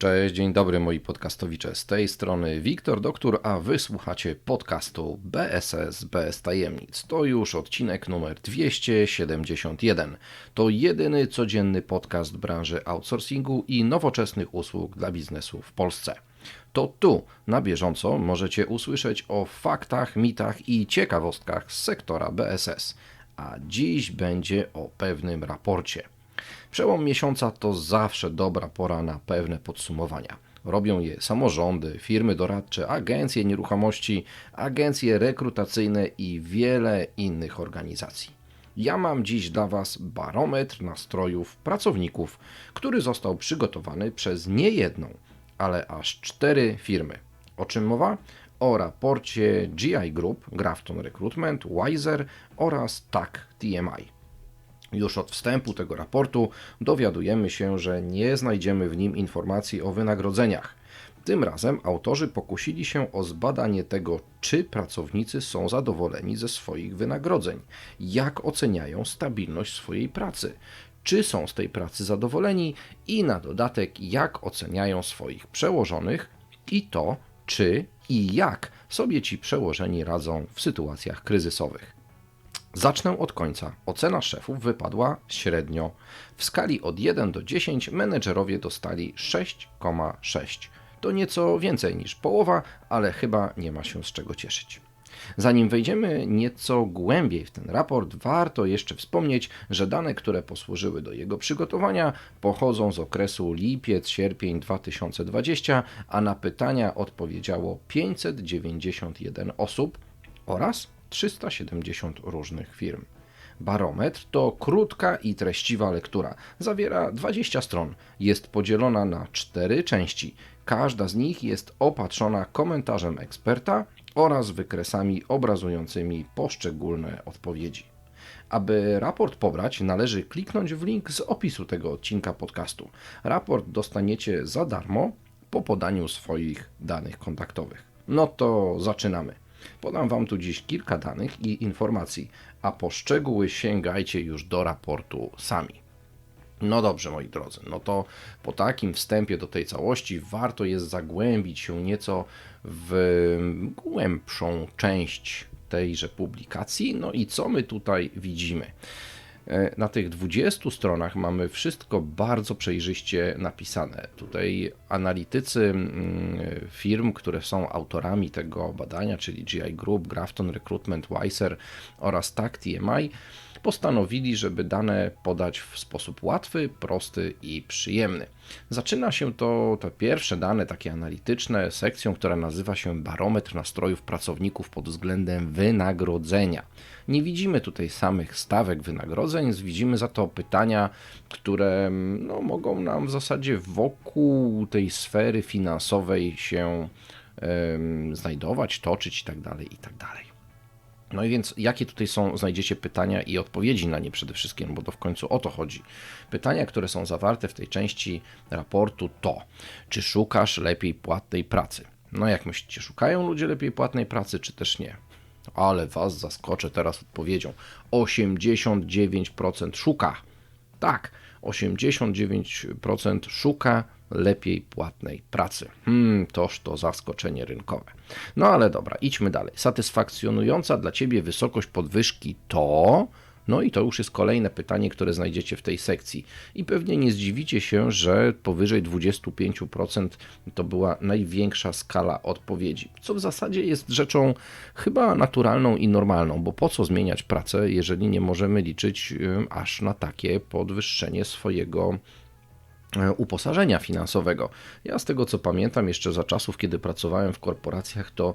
Cześć, dzień dobry moi podcastowicze. Z tej strony Wiktor Doktor, a wysłuchacie podcastu BSS bez tajemnic. To już odcinek numer 271. To jedyny codzienny podcast branży outsourcingu i nowoczesnych usług dla biznesu w Polsce. To tu na bieżąco możecie usłyszeć o faktach, mitach i ciekawostkach z sektora BSS. A dziś będzie o pewnym raporcie. Przełom miesiąca to zawsze dobra pora na pewne podsumowania. Robią je samorządy, firmy doradcze, agencje nieruchomości, agencje rekrutacyjne i wiele innych organizacji. Ja mam dziś dla Was barometr nastrojów pracowników, który został przygotowany przez nie jedną, ale aż cztery firmy. O czym mowa? O raporcie GI Group, Grafton Recruitment, Wiser oraz TAC TMI. Już od wstępu tego raportu dowiadujemy się, że nie znajdziemy w nim informacji o wynagrodzeniach. Tym razem autorzy pokusili się o zbadanie tego, czy pracownicy są zadowoleni ze swoich wynagrodzeń, jak oceniają stabilność swojej pracy, czy są z tej pracy zadowoleni i na dodatek, jak oceniają swoich przełożonych i to, czy i jak sobie ci przełożeni radzą w sytuacjach kryzysowych. Zacznę od końca. Ocena szefów wypadła średnio. W skali od 1 do 10 menedżerowie dostali 6,6. To nieco więcej niż połowa, ale chyba nie ma się z czego cieszyć. Zanim wejdziemy nieco głębiej w ten raport, warto jeszcze wspomnieć, że dane, które posłużyły do jego przygotowania, pochodzą z okresu lipiec-sierpień 2020, a na pytania odpowiedziało 591 osób oraz 370 różnych firm. Barometr to krótka i treściwa lektura. Zawiera 20 stron. Jest podzielona na cztery części. Każda z nich jest opatrzona komentarzem eksperta oraz wykresami obrazującymi poszczególne odpowiedzi. Aby raport pobrać, należy kliknąć w link z opisu tego odcinka podcastu. Raport dostaniecie za darmo po podaniu swoich danych kontaktowych. No to zaczynamy. Podam Wam tu dziś kilka danych i informacji, a po szczegóły sięgajcie już do raportu sami. No dobrze, moi drodzy, no to po takim wstępie do tej całości warto jest zagłębić się nieco w głębszą część tejże publikacji. No i co my tutaj widzimy? E, na tych 20 stronach mamy wszystko bardzo przejrzyście napisane. Tutaj analitycy mm, firm, które są autorami tego badania, czyli GI Group, Grafton Recruitment, Weiser oraz TAC TMI, postanowili, żeby dane podać w sposób łatwy, prosty i przyjemny. Zaczyna się to, te pierwsze dane, takie analityczne, sekcją, która nazywa się Barometr nastrojów pracowników pod względem wynagrodzenia. Nie widzimy tutaj samych stawek wynagrodzeń, widzimy za to pytania, które no, mogą nam w zasadzie wokół tej sfery finansowej się znajdować, toczyć itd. Tak itd. No i więc jakie tutaj są, znajdziecie pytania i odpowiedzi na nie przede wszystkim, bo to w końcu o to chodzi. Pytania, które są zawarte w tej części raportu to, czy szukasz lepiej płatnej pracy? No jak myślicie, szukają ludzie lepiej płatnej pracy, czy też nie? Ale was zaskoczę teraz odpowiedzią. 89% szuka. Tak, 89% szuka lepiej płatnej pracy. Hmm, toż to zaskoczenie rynkowe. No ale dobra, idźmy dalej. Satysfakcjonująca dla Ciebie wysokość podwyżki to... No i to już jest kolejne pytanie, które znajdziecie w tej sekcji. I pewnie nie zdziwicie się, że powyżej 25% to była największa skala odpowiedzi, co w zasadzie jest rzeczą chyba naturalną i normalną, bo po co zmieniać pracę, jeżeli nie możemy liczyć aż na takie podwyższenie swojego E, uposażenia finansowego. Ja z tego co pamiętam, jeszcze za czasów, kiedy pracowałem w korporacjach, to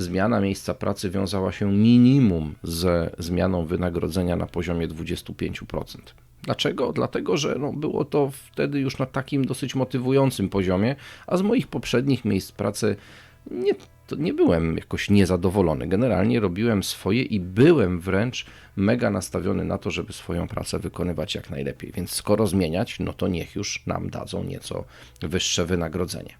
zmiana miejsca pracy wiązała się minimum ze zmianą wynagrodzenia na poziomie 25%. Dlaczego? Dlatego, że no, było to wtedy już na takim dosyć motywującym poziomie, a z moich poprzednich miejsc pracy nie, nie byłem jakoś niezadowolony. Generalnie robiłem swoje i byłem wręcz mega nastawiony na to, żeby swoją pracę wykonywać jak najlepiej. Więc skoro zmieniać, no to niech już nam dadzą nieco wyższe wynagrodzenie.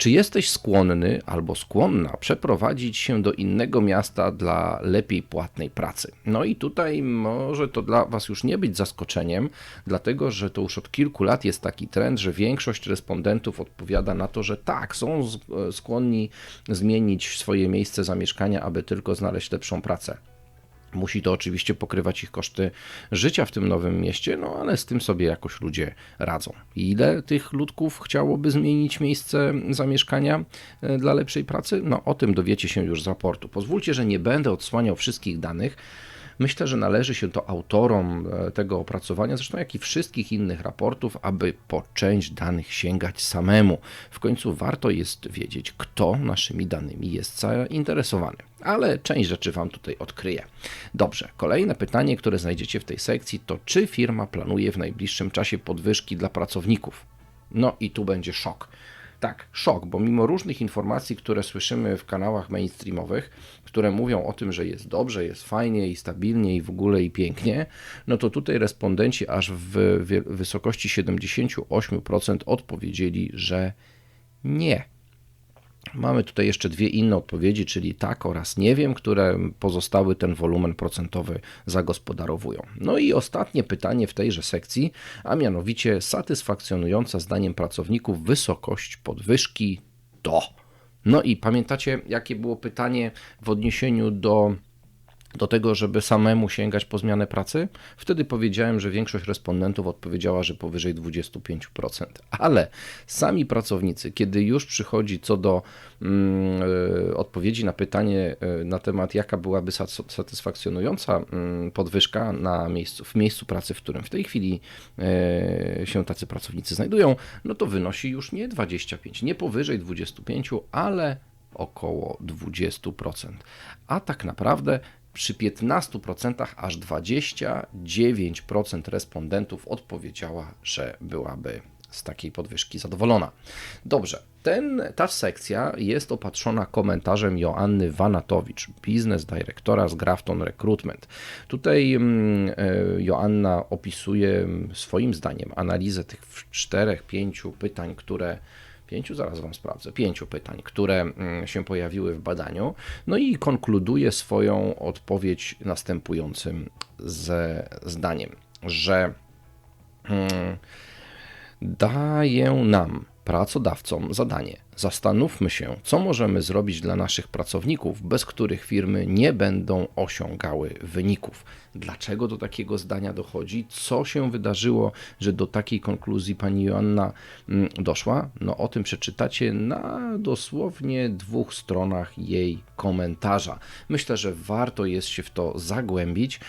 Czy jesteś skłonny albo skłonna przeprowadzić się do innego miasta dla lepiej płatnej pracy? No i tutaj może to dla Was już nie być zaskoczeniem, dlatego że to już od kilku lat jest taki trend, że większość respondentów odpowiada na to, że tak, są skłonni zmienić swoje miejsce zamieszkania, aby tylko znaleźć lepszą pracę. Musi to oczywiście pokrywać ich koszty życia w tym nowym mieście, no ale z tym sobie jakoś ludzie radzą. Ile tych ludków chciałoby zmienić miejsce zamieszkania e, dla lepszej pracy? No o tym dowiecie się już z raportu. Pozwólcie, że nie będę odsłaniał wszystkich danych. Myślę, że należy się to autorom e, tego opracowania, zresztą jak i wszystkich innych raportów, aby po część danych sięgać samemu. W końcu warto jest wiedzieć, kto naszymi danymi jest zainteresowany. Ale część rzeczy Wam tutaj odkryję. Dobrze, kolejne pytanie, które znajdziecie w tej sekcji, to czy firma planuje w najbliższym czasie podwyżki dla pracowników? No i tu będzie szok tak, szok, bo mimo różnych informacji, które słyszymy w kanałach mainstreamowych, które mówią o tym, że jest dobrze, jest fajnie i stabilnie i w ogóle i pięknie, no to tutaj respondenci aż w wysokości 78% odpowiedzieli, że nie. Mamy tutaj jeszcze dwie inne odpowiedzi, czyli tak oraz nie wiem, które pozostały ten wolumen procentowy zagospodarowują. No i ostatnie pytanie w tejże sekcji, a mianowicie satysfakcjonująca zdaniem pracowników wysokość podwyżki to. No i pamiętacie, jakie było pytanie w odniesieniu do do tego, żeby samemu sięgać po zmianę pracy? Wtedy powiedziałem, że większość respondentów odpowiedziała, że powyżej 25%. Ale sami pracownicy, kiedy już przychodzi co do mm, e, odpowiedzi na pytanie e, na temat, jaka byłaby satysfakcjonująca mm, podwyżka na miejscu, w miejscu pracy, w którym w tej chwili e, się tacy pracownicy znajdują, no to wynosi już nie 25, nie powyżej 25%, ale około 20%. A tak naprawdę przy 15% aż 29% respondentów odpowiedziała, że byłaby z takiej podwyżki zadowolona. Dobrze, ten, ta sekcja jest opatrzona komentarzem Joanny Wanatowicz, biznes dyrektora z Grafton Recruitment. Tutaj mm, e, Joanna opisuje swoim zdaniem analizę tych czterech, pięciu pytań, które pięciu, zaraz Wam sprawdzę, pięciu pytań, które mm, się pojawiły w badaniu, no i konkluduje swoją odpowiedź następującym ze zdaniem, że hmm, daje nam pracodawcom zadanie. Zastanówmy się, co możemy zrobić dla naszych pracowników, bez których firmy nie będą osiągały wyników. Dlaczego do takiego zdania dochodzi? Co się wydarzyło, że do takiej konkluzji pani Joanna mm, doszła? No o tym przeczytacie na dosłownie dwóch stronach jej komentarza. Myślę, że warto jest się w to zagłębić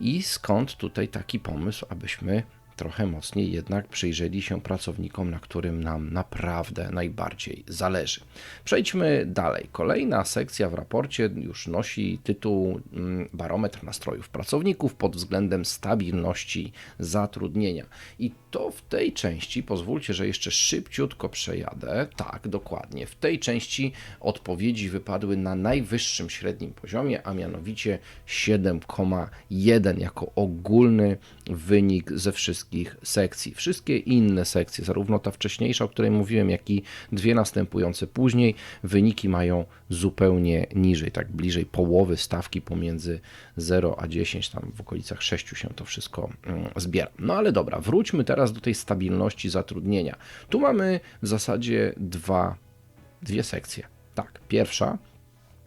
i skąd tutaj taki pomysł, abyśmy trochę mocniej jednak przyjrzeli się pracownikom, na którym nam naprawdę najbardziej zależy. Przejdźmy dalej. Kolejna sekcja w raporcie już nosi tytuł mm, Barometr nastrojów pracowników pod względem stabilności zatrudnienia. I to w tej części, pozwólcie, że jeszcze szybciutko przejadę. Tak, dokładnie. W tej części odpowiedzi wypadły na najwyższym średnim poziomie, a mianowicie 7,1 jako ogólny wynik ze wszystkich sekcji. Wszystkie inne sekcje, zarówno ta wcześniejsza, o której mówiłem, jak i dwie następujące później, wyniki mają zupełnie niżej, tak bliżej połowy stawki pomiędzy 0 a 10, tam w okolicach 6 się to wszystko mm, zbiera. No ale dobra, wróćmy teraz do tej stabilności zatrudnienia. Tu mamy w zasadzie dwa, dwie sekcje. Tak, pierwsza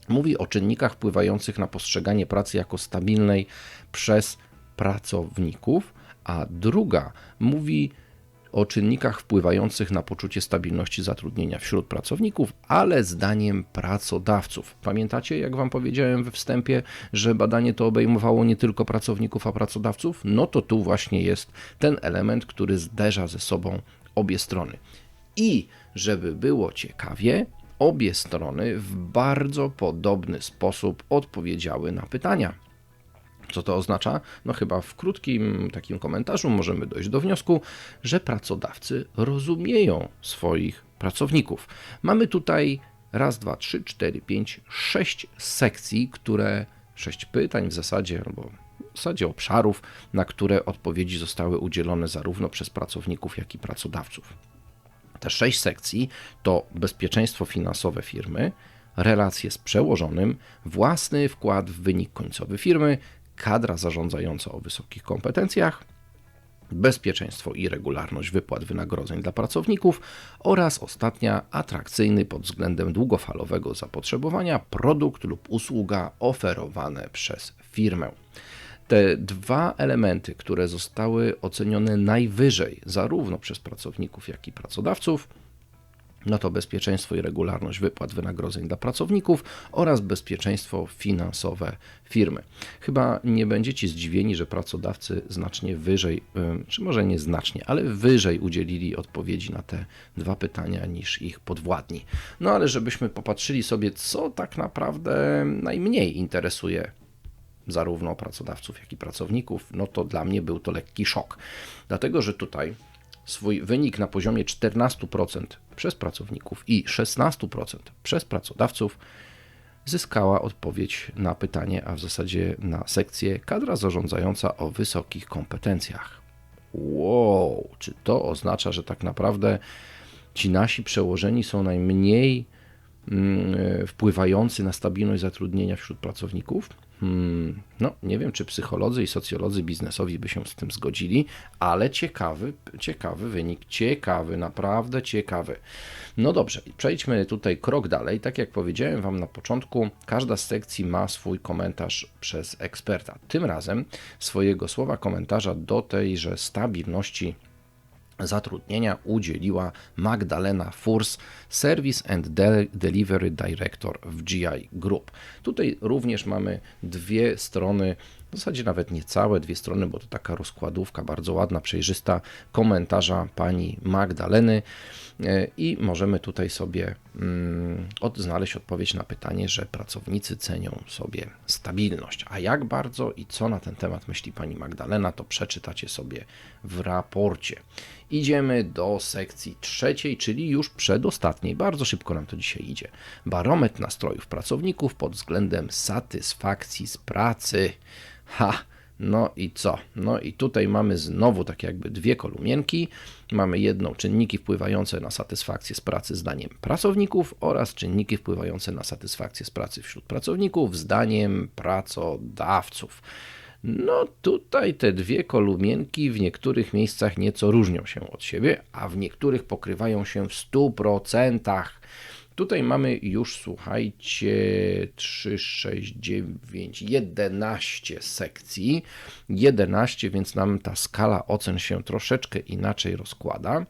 mówi o czynnikach wpływających na postrzeganie pracy jako stabilnej przez pracowników, a druga mówi o czynnikach wpływających na poczucie stabilności zatrudnienia wśród pracowników, ale zdaniem pracodawców. Pamiętacie, jak Wam powiedziałem we wstępie, że badanie to obejmowało nie tylko pracowników, a pracodawców? No to tu właśnie jest ten element, który zderza ze sobą obie strony. I żeby było ciekawie, obie strony w bardzo podobny sposób odpowiedziały na pytania. Co to oznacza? No chyba w krótkim takim komentarzu możemy dojść do wniosku, że pracodawcy rozumieją swoich pracowników. Mamy tutaj raz, dwa, trzy, cztery, pięć, sześć sekcji, które, sześć pytań w zasadzie, albo w zasadzie obszarów, na które odpowiedzi zostały udzielone zarówno przez pracowników, jak i pracodawców. Te sześć sekcji to bezpieczeństwo finansowe firmy, relacje z przełożonym, własny wkład w wynik końcowy firmy, kadra zarządzająca o wysokich kompetencjach, bezpieczeństwo i regularność wypłat wynagrodzeń dla pracowników oraz ostatnia atrakcyjny pod względem długofalowego zapotrzebowania produkt lub usługa oferowane przez firmę. Te dwa elementy, które zostały ocenione najwyżej zarówno przez pracowników, jak i pracodawców, no to bezpieczeństwo i regularność wypłat wynagrodzeń dla pracowników oraz bezpieczeństwo finansowe firmy. Chyba nie będziecie zdziwieni, że pracodawcy znacznie wyżej, czy może nie znacznie, ale wyżej udzielili odpowiedzi na te dwa pytania niż ich podwładni. No ale żebyśmy popatrzyli sobie, co tak naprawdę najmniej interesuje zarówno pracodawców, jak i pracowników, no to dla mnie był to lekki szok. Dlatego, że tutaj swój wynik na poziomie 14% przez pracowników i 16% przez pracodawców zyskała odpowiedź na pytanie, a w zasadzie na sekcję kadra zarządzająca o wysokich kompetencjach. Wow, czy to oznacza, że tak naprawdę ci nasi przełożeni są najmniej wpływający na stabilność zatrudnienia wśród pracowników? Hmm, no, nie wiem, czy psycholodzy i socjolodzy biznesowi by się z tym zgodzili, ale ciekawy, ciekawy wynik, ciekawy, naprawdę ciekawy. No dobrze, przejdźmy tutaj krok dalej. Tak jak powiedziałem Wam na początku, każda z sekcji ma swój komentarz przez eksperta. Tym razem swojego słowa komentarza do tejże stabilności zatrudnienia udzieliła Magdalena Furs, Service and De Delivery Director w GI Group. Tutaj również mamy dwie strony, w zasadzie nawet nie całe dwie strony, bo to taka rozkładówka bardzo ładna, przejrzysta komentarza pani Magdaleny. E, i możemy tutaj sobie mm, znaleźć odpowiedź na pytanie, że pracownicy cenią sobie stabilność. A jak bardzo i co na ten temat myśli pani Magdalena, to przeczytacie sobie w raporcie. Idziemy do sekcji trzeciej, czyli już przedostatniej. Bardzo szybko nam to dzisiaj idzie. Barometr nastrojów pracowników pod względem satysfakcji z pracy. Ha! No i co? No i tutaj mamy znowu tak jakby dwie kolumienki. Mamy jedną czynniki wpływające na satysfakcję z pracy zdaniem pracowników oraz czynniki wpływające na satysfakcję z pracy wśród pracowników zdaniem pracodawców. No tutaj te dwie kolumienki w niektórych miejscach nieco różnią się od siebie, a w niektórych pokrywają się w 100%. Tutaj mamy już, słuchajcie, 3, 6, 9, 11 sekcji. 11, więc nam ta skala ocen się troszeczkę inaczej rozkłada.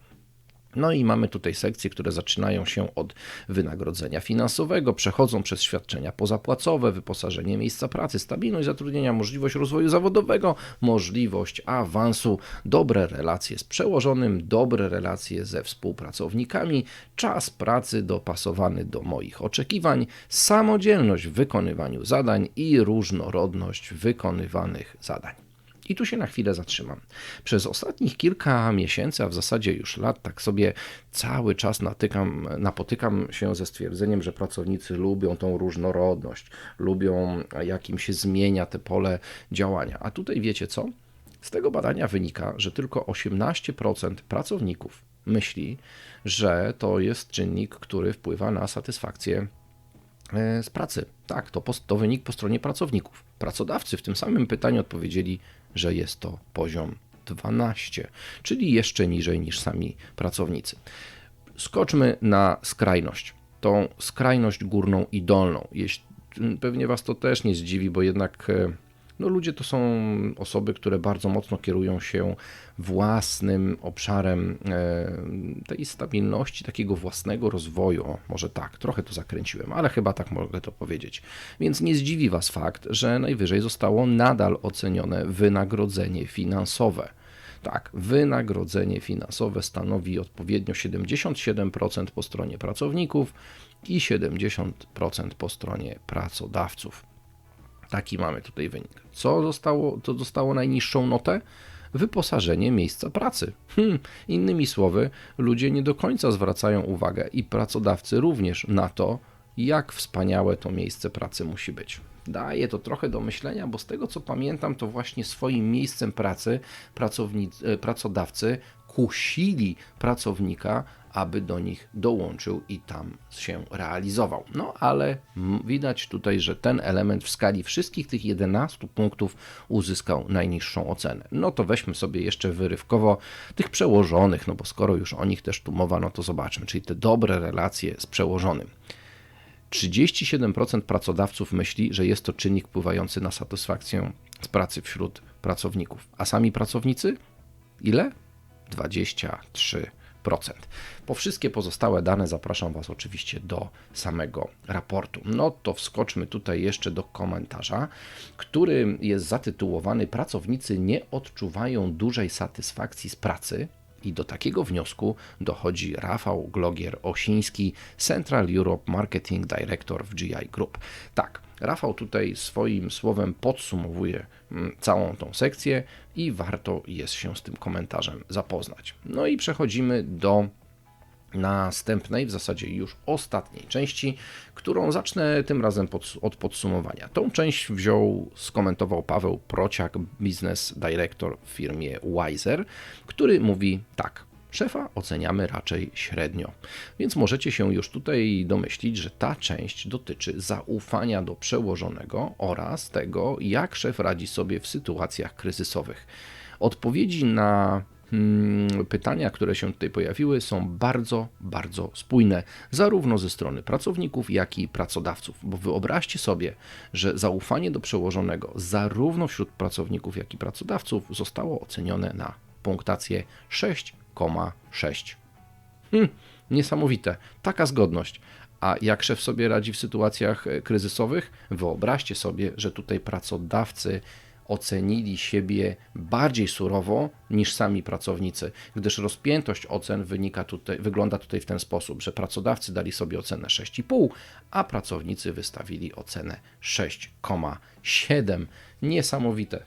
No i mamy tutaj sekcje, które zaczynają się od wynagrodzenia finansowego, przechodzą przez świadczenia pozapłacowe, wyposażenie miejsca pracy, stabilność zatrudnienia, możliwość rozwoju zawodowego, możliwość awansu, dobre relacje z przełożonym, dobre relacje ze współpracownikami, czas pracy dopasowany do moich oczekiwań, samodzielność w wykonywaniu zadań i różnorodność wykonywanych zadań. I tu się na chwilę zatrzymam. Przez ostatnich kilka miesięcy, a w zasadzie już lat, tak sobie cały czas natykam, napotykam się ze stwierdzeniem, że pracownicy lubią tą różnorodność, lubią jak im się zmienia te pole działania. A tutaj wiecie co? Z tego badania wynika, że tylko 18% pracowników myśli, że to jest czynnik, który wpływa na satysfakcję e, z pracy. Tak, to, to wynik po stronie pracowników. Pracodawcy w tym samym pytaniu odpowiedzieli, że jest to poziom 12, czyli jeszcze niżej niż sami pracownicy. Skoczmy na skrajność. Tą skrajność górną i dolną. Pewnie Was to też nie zdziwi, bo jednak e, no ludzie to są osoby, które bardzo mocno kierują się własnym obszarem e, tej stabilności, takiego własnego rozwoju. Może tak, trochę to zakręciłem, ale chyba tak mogę to powiedzieć. Więc nie zdziwi Was fakt, że najwyżej zostało nadal ocenione wynagrodzenie finansowe. Tak, wynagrodzenie finansowe stanowi odpowiednio 77% po stronie pracowników i 70% po stronie pracodawców. Taki mamy tutaj wynik. Co zostało, to dostało najniższą notę? Wyposażenie miejsca pracy. Hmm, innymi słowy, ludzie nie do końca zwracają uwagę i pracodawcy również na to, jak wspaniałe to miejsce pracy musi być. daje to trochę do myślenia, bo z tego co pamiętam, to właśnie swoim miejscem pracy pracownicy, pracodawcy kusili pracownika, aby do nich dołączył i tam się realizował. No ale widać tutaj, że ten element w skali wszystkich tych 11 punktów uzyskał najniższą ocenę. No to weźmy sobie jeszcze wyrywkowo tych przełożonych, no bo skoro już o nich też tu mowa, no to zobaczmy, czyli te dobre relacje z przełożonym. 37% pracodawców myśli, że jest to czynnik wpływający na satysfakcję z pracy wśród pracowników. A sami pracownicy? Ile? 23%. Po wszystkie pozostałe dane zapraszam Was oczywiście do samego raportu. No to wskoczmy tutaj jeszcze do komentarza, który jest zatytułowany Pracownicy nie odczuwają dużej satysfakcji z pracy, i do takiego wniosku dochodzi Rafał Glogier-Osiński, Central Europe Marketing Director w GI Group. Tak, Rafał tutaj swoim słowem podsumowuje mm, całą tą sekcję i warto jest się z tym komentarzem zapoznać. No i przechodzimy do następnej, w zasadzie już ostatniej części, którą zacznę tym razem pod, od podsumowania. Tą część wziął, skomentował Paweł Prociak, Business Director w firmie Wiser, który mówi tak. Szefa oceniamy raczej średnio, więc możecie się już tutaj domyślić, że ta część dotyczy zaufania do przełożonego oraz tego, jak szef radzi sobie w sytuacjach kryzysowych. Odpowiedzi na Hmm, pytania, które się tutaj pojawiły, są bardzo, bardzo spójne, zarówno ze strony pracowników, jak i pracodawców. Bo wyobraźcie sobie, że zaufanie do przełożonego, zarówno wśród pracowników, jak i pracodawców, zostało ocenione na punktację 6,6. Hmm, niesamowite, taka zgodność. A jak szef sobie radzi w sytuacjach e, kryzysowych? Wyobraźcie sobie, że tutaj pracodawcy ocenili siebie bardziej surowo niż sami pracownicy, gdyż rozpiętość ocen wynika tutaj, wygląda tutaj w ten sposób, że pracodawcy dali sobie ocenę 6,5, a pracownicy wystawili ocenę 6,7. Niesamowite.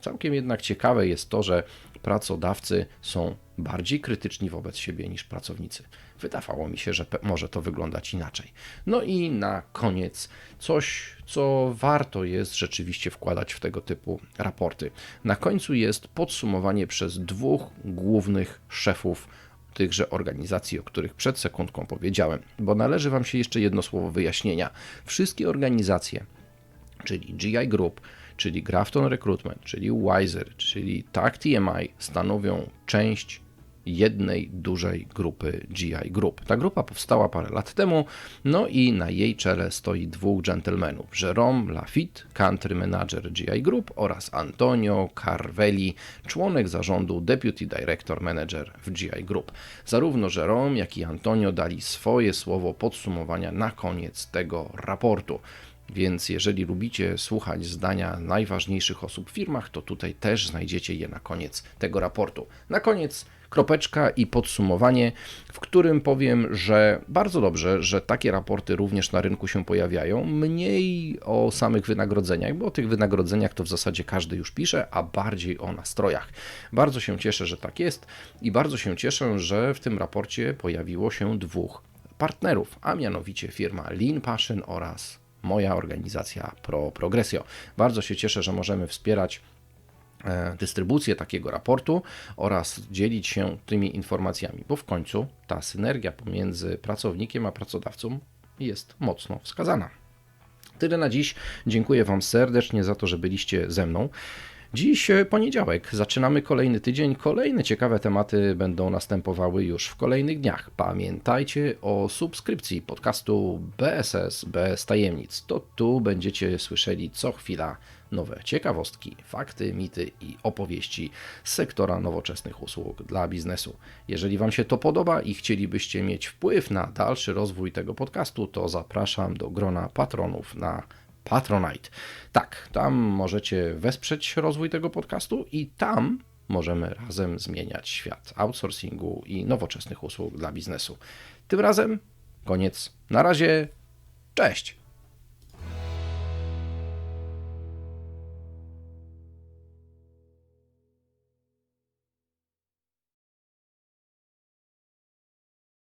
Całkiem jednak ciekawe jest to, że pracodawcy są bardziej krytyczni wobec siebie niż pracownicy. Wydawało mi się, że może to wyglądać inaczej. No i na koniec coś, co warto jest rzeczywiście wkładać w tego typu raporty. Na końcu jest podsumowanie przez dwóch głównych szefów tychże organizacji, o których przed sekundką powiedziałem, bo należy Wam się jeszcze jedno słowo wyjaśnienia. Wszystkie organizacje, czyli GI Group, czyli Grafton Recruitment, czyli Wiser, czyli TAG TMI stanowią część jednej dużej grupy GI Group. Ta grupa powstała parę lat temu, no i na jej czele stoi dwóch dżentelmenów: Jerome Lafitte, country manager GI Group oraz Antonio Carvelli, członek zarządu Deputy Director Manager w GI Group. Zarówno Jerome, jak i Antonio dali swoje słowo podsumowania na koniec tego raportu. Więc jeżeli lubicie słuchać zdania najważniejszych osób w firmach, to tutaj też znajdziecie je na koniec tego raportu. Na koniec kropeczka i podsumowanie, w którym powiem, że bardzo dobrze, że takie raporty również na rynku się pojawiają. Mniej o samych wynagrodzeniach, bo o tych wynagrodzeniach to w zasadzie każdy już pisze, a bardziej o nastrojach. Bardzo się cieszę, że tak jest i bardzo się cieszę, że w tym raporcie pojawiło się dwóch partnerów, a mianowicie firma Lean Passion oraz moja organizacja Pro Progresio. Bardzo się cieszę, że możemy wspierać e, dystrybucję takiego raportu oraz dzielić się tymi informacjami, bo w końcu ta synergia pomiędzy pracownikiem a pracodawcą jest mocno wskazana. Tyle na dziś. Dziękuję Wam serdecznie za to, że byliście ze mną. Dziś e, poniedziałek, zaczynamy kolejny tydzień. Kolejne ciekawe tematy będą następowały już w kolejnych dniach. Pamiętajcie o subskrypcji podcastu BSS bez tajemnic. To tu będziecie słyszeli co chwila nowe ciekawostki, fakty, mity i opowieści z sektora nowoczesnych usług dla biznesu. Jeżeli Wam się to podoba i chcielibyście mieć wpływ na dalszy rozwój tego podcastu, to zapraszam do grona patronów na Patronite. Tak, tam możecie wesprzeć rozwój tego podcastu i tam możemy razem zmieniać świat outsourcingu i nowoczesnych usług dla biznesu. Tym razem koniec. Na razie, cześć!